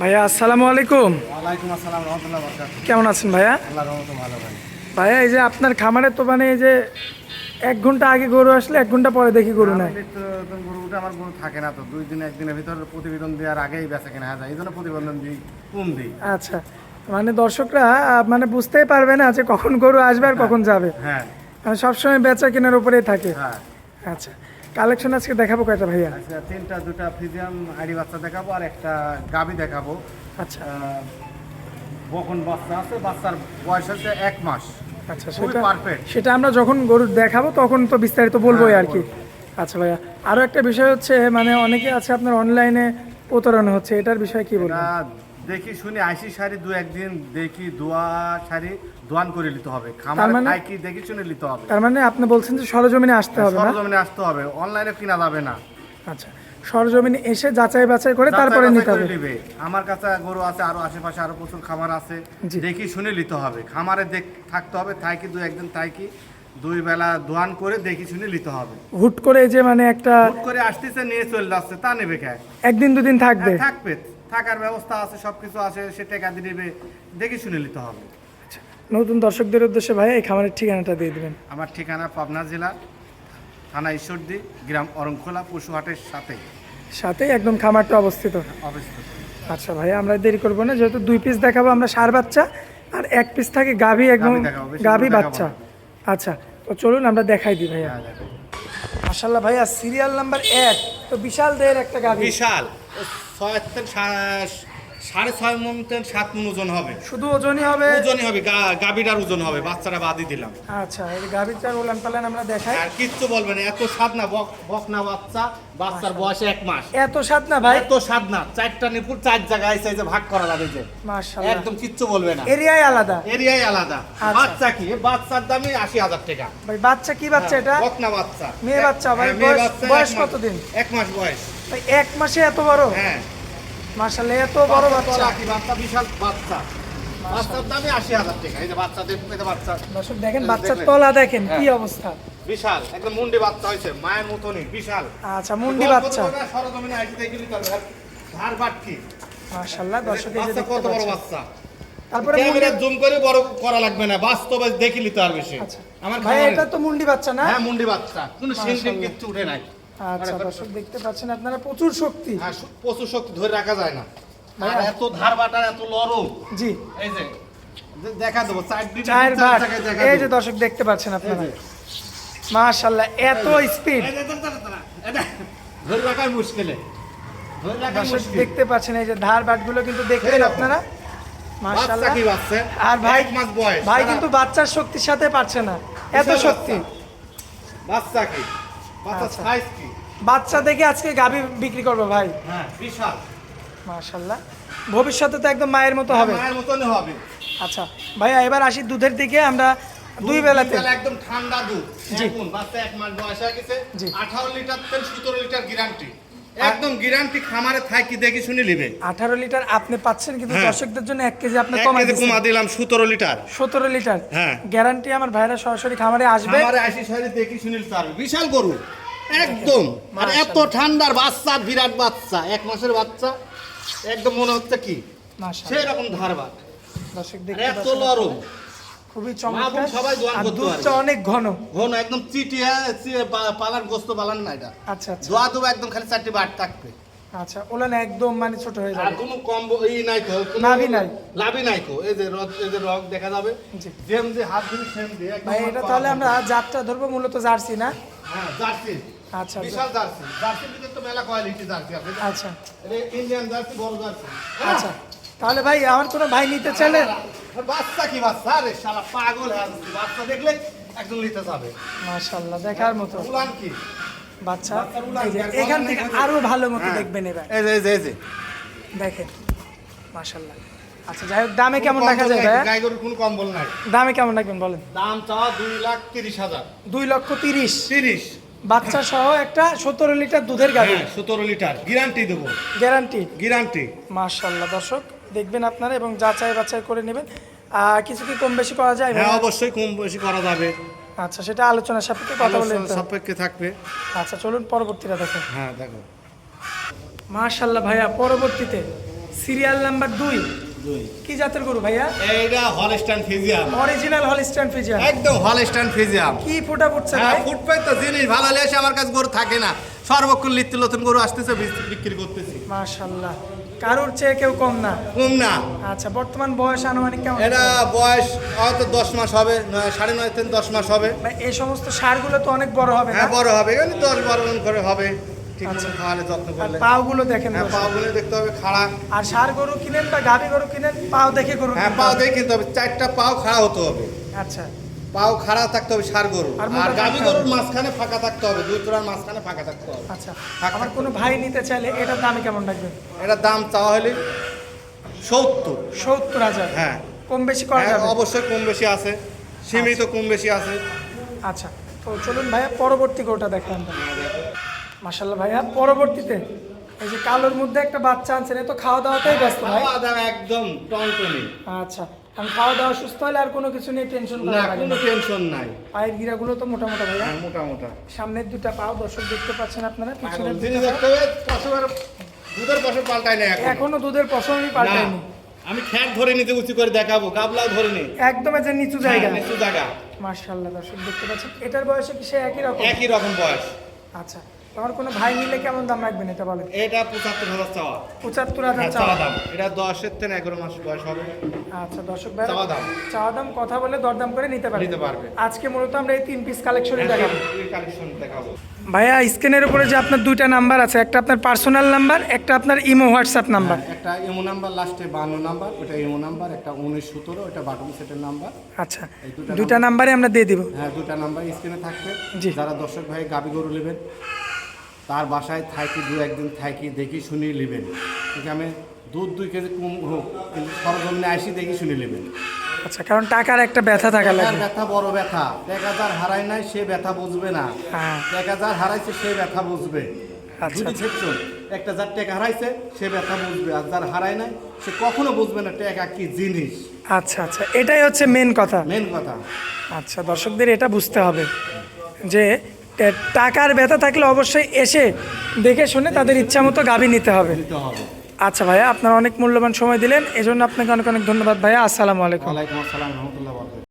ভাইয়া আসসালামু আলাইকুম। কেমন আছেন ভাইয়া? ভাইয়া এই যে আপনার খামারে তো মানে এই যে এক ঘণ্টা আগে গরু আসলে এক ঘণ্টা পরে দেখি গরু নাই। গরুটা আমার গরু থাকে না তো দুই দিন একদিনের ভিতর প্রতিবেদন দেওয়ার আগেই বেচা কেনা যায়। এই জন্য প্রতিবেদন দিই কম দিই। আচ্ছা মানে দর্শকরা মানে বুঝতেই পারবে না যে কখন গরু আসবে আর কখন যাবে। হ্যাঁ। মানে সবসময় বেচা কেনার উপরেই থাকে। হ্যাঁ। আচ্ছা কালেকশন আজকে দেখাবো কয়টা ভাইয়া? আচ্ছা তিনটা দুটা ফিজিয়াম আইডি বাচ্চা দেখাবো আর একটা গাবি দেখাবো। আচ্ছা। বকন বাচ্চা আছে বাচ্চার বয়স হচ্ছে এক মাস। আচ্ছা সেটা পারফেক্ট সেটা আমরা যখন গরু দেখাবো তখন তো বিস্তারিত বলবোই আর কি। আচ্ছা ভাইয়া আরও একটা বিষয় হচ্ছে মানে অনেকে আছে আপনার অনলাইনে প্রতারণা হচ্ছে এটার বিষয়ে কি বলবেন? দেখি শুনি আইসি শাড়ি দু একদিন দেখি দোয়া শাড়ি দোয়ান করে নিতে হবে। খামার মানে? খাই কি দেখি শুনে নিতে হবে। তার মানে আপনি বলছেন যে সরজমিনে আসতে হবে না? সরজমিনে আসতে হবে অনলাইনে কিনা যাবে না। আচ্ছা সরজমিনে এসে যাচাই বাছাই করে তারপরে নিতে হবে। আমার কাছে গরু আছে আরও আশেপাশে আরও প্রচুর খামার আছে দেখি শুনে নিতে হবে। খামারে দেখ থাকতে হবে তাই কি দু একদিন তাই কি দুই বেলা দোয়ান করে দেখি শুনে নিতে হবে। হুট করে যে মানে একটা হুট করে আসতেছে নিয়ে চলে যাচ্ছে তা নেবে কে? একদিন দুদিন থাকবে? হ্যাঁ, থাকবে। থাকার ব্যবস্থা আছে সবকিছু আছে সে টাকা দিয়ে নেবে। দেখি শুনে নিতে হবে। নতুন দর্শকদের উদ্দেশ্যে ভাই এই খামারের ঠিকানাটা দিয়ে দেবেন। আমার ঠিকানা পাবনা জেলা থানা ঈশ্বরদী গ্রাম অরংখোলা পশুহাটের সাথে। সাথেই একদম খামারটা অবস্থিত। অবস্থিত। আচ্ছা ভাই আমরা দেরি করব না যেহেতু দুই পিস দেখাবো আমরা সার বাচ্চা আর এক পিস থাকে গাভী একদম গাভী দেখাবো, গাভী বাচ্চা। আচ্ছা তো চলুন আমরা দেখাই দিই ভাইয়া। হ্যাঁ, দেখো। মাশাল্লাহ ভাইয়া সিরিয়াল নাম্বার এক তো বিশাল দেহের একটা গাভী। বিশাল। ছয় সাড়ে ছয় মন তেন সাত মন ওজন হবে। শুধু ওজনই হবে? ওজনই হবে গা- গাভীটার ওজন হবে বাচ্চারা বাদই দিলাম। আচ্ছা এই গাভীর চার উলান পালান আমরা দেখাই। আর কিচ্ছু বলবে না এত স্বাদ না বক না বাচ্চা বাচ্চার বয়স এক মাস। এত স্বাদ না ভাই? এত স্বাদ না চারটা নিপুর চার জায়গায় সাইজে ভাগ করা যাবে যে। মাশাল্লাহ একদম কিচ্ছু বলবে না। এরিয়াই আলাদা। এরিয়াই আলাদা। আচ্ছা। বাচ্চা কি? বাচ্চার দামই আশি হাজার টাকা। ভাই বাচ্চা কি বাচ্চা এটা? বক না বাচ্চা। মেয়ে বাচ্চা ভাই, হ্যাঁ, বয়স- বাচ্চা, বয়স এক মাস- কতদিন? এক মাস বয়স। এক মাসে এত বড়? হ্যাঁ। মাশাল্লাহ এত বড় বাচ্চা কি বাচ্চা? বিশাল বাচ্চা। বাচ্চার দামই আশি হাজার টাকা। এই যে বাচ্চাদের এই বাচ্চা। দর্শক দেখেন বাচ্চার তলা দেখেন কি। অবস্থা। বিশাল। একদম মুন্ডি বাচ্চা হয়েছে মায়ের মতনই বিশাল। আচ্ছা মুন্ডি বাচ্চা। সরজমিনে আইসে দেখে নিতে হবে। ধার বাট কি দর্শক এই যে কত বড় বাচ্চা। তারপরে ক্যামেরা জুম করে বড় করা লাগবে না বাস্তবে দেখে নিতে পারবে সে। আচ্ছা। আমার ভাই এটা তো মুন্ডি বাচ্চা না? হ্যাঁ মুন্ডি বাচ্চা। কোনো সিং মাশাআল্লাহ। কিচ্ছু উঠে নাই। আচ্ছা দর্শক দেখতে পাচ্ছেন আপনারা প্রচুর শক্তি। হ্যাঁ প্রচুর শক্তি ধরে রাখা যায় না। আর এত ধার বাটার এত লরম। জি। এই যে দেখা দেবো চার দেখা এই যে দর্শক দেখতে পাচ্ছেন আপনারা। মাশাল্লাহ এত স্পিড। ধরে রাখাই মুশকিলে দেখতে পাচ্ছেন এই যে ধার বাটগুলো কিন্তু দেখলেন আপনারা। বাচ্চা আর ভাই ভাই কিন্তু বাচ্চার শক্তির সাথে পারছে না। এত শক্তি। বাচ্চা কি? বাচ্চা আচ্ছা। বাচ্চা দেখে আজকে গাভী বিক্রি করব ভাই। হ্যাঁ বিশাল। মাশাল্লাহ। ভবিষ্যতে তো একদম মায়ের মতো হবে। মায়ের মতনই হবে। আচ্ছা ভাইয়া এবার আসি দুধের দিকে। আমরা দুই বেলাতে একদম ঠান্ডা দুধ। জি। বাচ্চা এক মাস বয়স হয়ে গেছে। জি। আঠারো লিটার থেকে সতেরো লিটার গ্যারান্টি একদম গ্যারান্টি খামারে থাকি দেখে শুনে নিবে। আঠারো লিটার আপনি পাচ্ছেন কিন্তু হ্যাঁ। দর্শকদের জন্য এক কেজি আপনি কমাই কেজি কমা দিলাম সতেরো লিটার। সতেরো লিটার। হ্যাঁ। গ্যারান্টি আমার ভাইরা সরাসরি খামারে আসবে। খামারে আসি সাইডে দেখি শুনে পারবে। বিশাল গরু। একদম। আর এত ঠান্ডার বাচ্চা বিরাট বাচ্চা এক মাসের বাচ্চা একদম মনে হচ্ছে কি? মাশাআল্লাহ। সেই রকম ধারবাট দর্শক দেখতে এত লরম খুবই চমৎকার। সবাই দোয়ান আর করতে দুধটা অনেক ঘন। ঘন একদম চিটিয়া পালার গোস্ত পালান না এটা। আচ্ছা আচ্ছা। দোয়া দেবো একদম খালি চারটি বাট থাকবে। আচ্ছা ওলা না একদম মানে ছোট হয়ে আর যাবে। কোনো কম ই নাই তো নাভি নাই। লাভি নাই কো এই যে রথ এই যে রক দেখা যাবে। যেম যে হাত দিয়ে সেম দিয়ে একদম ভাই এটা তাহলে আমরা যাত্রা ধরবো মূলত জার্সি না? হ্যাঁ জার্সি। আচ্ছা আচ্ছা। বিশাল জার্সি। জার্সির ভিতরে তো মেলা কোয়ালিটি জার্সি আছে। আচ্ছা। এটা ইন্ডিয়ান জার্সি বড় জার্সি। আচ্ছা। তাহলে ভাই আমার কোনো ভাই নিতে চাইলে? বাচ্চা কি বাচ্চা? আরে শালা পাগল হয়ে যাচ্ছে। বাচ্চা দেখলে একজন নিতে যাবে। মাশাল্লাহ দেখার মতো। উলান কি? বাচ্চা? এখান থেকে আরও ভালো মতো হ্যাঁ। দেখবেন এবার। এই যে এই যে এই যে। দেখেন মাশাল্লাহ আচ্ছা যাই হোক দামে কেমন রাখা যায় ভাইয়া? গাই গরুর কোনো কম্বল নাই। দামে কেমন রাখবেন বলেন? দাম চাওয়া দুই লাখ তিরিশ হাজার। দুই লক্ষ তিরিশ। তিরিশ। বাচ্চা সহ একটা সতেরো লিটার দুধের গাড়ি হ্যাঁ সতেরো লিটার। গ্যারান্টি দেবো। গ্যারান্টি গ্যারান্টি মাশাল্লাহ দর্শক দেখবেন আপনারা এবং যাচাই বাছাই করে নেবেন। আর কিছু কি কম বেশি করা যায়? হ্যাঁ অবশ্যই কম বেশি করা যাবে। আচ্ছা সেটা আলোচনার সাপেক্ষে কথা বলে সাপেক্ষে থাকবে। আচ্ছা চলুন পরবর্তীটা দেখো হ্যাঁ দেখো। মাশাল্লাহ ভাইয়া পরবর্তীতে সিরিয়াল নাম্বার দুই। কি জাতের গরু ভাইয়া? এইটা Holstein Friesian. Original Holstein Friesian একদম হলস্টাইন ফিজিয়াম। কি ফুটা ফুটছে হ্যাঁ ভাই ফুটপাই তো জিনিস ভালো হলে আমার কাছে গরু থাকে না। সর্বক্ষণ লিত্তি নতুন গরু আসতেছে বিক্রি করতেছি। মাশাল্লাহ কারোর চেয়ে কেউ কম না। কম না। আচ্ছা বর্তমান বয়স আনুমানিক কেমন? এটা বয়স হয়তো দশ মাস হবে সাড়ে নয় থেকে দশ মাস হবে। এই সমস্ত সারগুলো তো অনেক বড় হবে হ্যাঁ বড় হবে। এখানে দশ বারো জন করে হবে। ঠিক আচ্ছা। পাওগুলো দেখেন হ্যাঁ দর্শক। পাও গুলো দেখতে হবে খাড়া। আর সার গরু কিনেন বা গাভী গরু কিনেন পাও দেখে গরু হ্যাঁ পাও। দিয়ে কিনতে হবে। চারটা পাও খাড়া হতে হবে। আচ্ছা। পাও খাড়া থাকতে হবে সার গরু। আর গাভী গরুর মাঝখানে ফাঁকা থাকতে হবে দুই তোড়ার মাঝখানে ফাঁকা থাকতে হবে। আচ্ছা আমার কোনো ভাই নিতে চাইলে এটার দাম কেমন রাখবেন? এটার দাম চাওয়া হলে সত্তর। সত্তর হাজার? হ্যাঁ। কম বেশি করা হ্যাঁ, যাবে? অবশ্যই কম বেশি আছে সীমিত কম বেশি আছে। আচ্ছা তো চলুন ভাইয়া পরবর্তী গরুটা দেখান মাসাল্লাহ ভাইয়া পরবর্তীতে এই যে কালোর মধ্যে একটা বাচ্চা আনছেন এ তো খাওয়া দাওয়াতেই ব্যস্ত ভাই। খাওয়া দাওয়া একদম টনটনি। আচ্ছা কারণ খাওয়া দাওয়া সুস্থ হলে আর কোনো কিছু নিয়ে টেনশন না কোনো টেনশন নাই। পায়ের গিরাগুলো তো মোটা মোটা ভাইয়া। হ্যাঁ, মোটা মোটা সামনের দুটা পাও দর্শক দেখতে পাচ্ছেন আপনারা পিছনের দুধের পশম পাল্টাই না। এখন। দুধের পশমই না পাল্টায়নি। আমি খ্যাট ধরে নিতে উঁচু করে দেখাবো গাবলাও ধরে নি। একদম যে নিচু জায়গা। হ্যাঁ, নিচু জায়গা। মার্শাল্লাহ দর্শক দেখতে পাচ্ছেন এটার বয়সে কি সে একই রকম? একই রকম বয়স। আচ্ছা। তোমার কোনো ভাই নিলে কেমন দাম রাখবেন এটা বলেন? এটা পঁচাত্তর হাজার চাওয়া। পঁচাত্তর হাজার হ্যাঁ, চাওয়া দাম। এটা দশের থেকে এগারো মাস বয়স হবে। আচ্ছা দর্শক ভাই চাওয়া দাম। চাওয়া দাম কথা বলে দরদাম করে নিতে পারবে। নিতে পারবে। আজকে মূলত আমরা এই তিন পিস কালেকশনই দেখাবো। কালেকশন দেখাবো। ভাইয়া স্ক্রিনের উপরে যে আপনার দুইটা নাম্বার আছে একটা আপনার পার্সোনাল নাম্বার একটা আপনার ইমো হোয়াটসঅ্যাপ নাম্বার একটা ইমো নাম্বার লাস্টে বান্ন নাম্বার ওটা ইমো নাম্বার একটা উনিশ সতেরো ওটা বাটন সেটের নাম্বার আচ্ছা দুটা দুইটা নাম্বারে আমরা দিয়ে দিব। হ্যাঁ দুটা নাম্বার স্ক্রিনে থাকবে। যারা দর্শক ভাই গাবি গরু নেবেন তার বাসায় থাকি দু একদিন থাকি দেখি শুনি নেবেন ঠিক আমি দুধ দুই কেজি কম হোক কিন্তু সরজমিনে আসি দেখি শুনি নেবেন আচ্ছা কারণ টাকার একটা ব্যথা থাকা লাগে। ব্যথা বড় ব্যথা। এক হাজার হারায় নাই সে ব্যথা বুঝবে না। হ্যাঁ। এক হাজার হারাইছে সে ব্যথা বুঝবে। আচ্ছা, দুটি সেকশন একটা যার টাকা হারাইছে সে ব্যথা বুঝবে। আর যার হারায় নাই সে কখনো বুঝবে না টাকা কি জিনিস। আচ্ছা আচ্ছা। এটাই হচ্ছে মেন কথা। মেন কথা। আচ্ছা দর্শকদের এটা বুঝতে হবে যে টাকার ব্যথা থাকলে অবশ্যই এসে দেখে শুনে তাদের ইচ্ছা মতো গাভী নিতে হবে। আচ্ছা ভাইয়া আপনারা অনেক মূল্যবান সময় দিলেন এজন্য আপনাকে অনেক অনেক ধন্যবাদ ভাইয়া। আসসালামু আলাইকুম। আলাইকুম আসসালাম রহমতুল্লাহ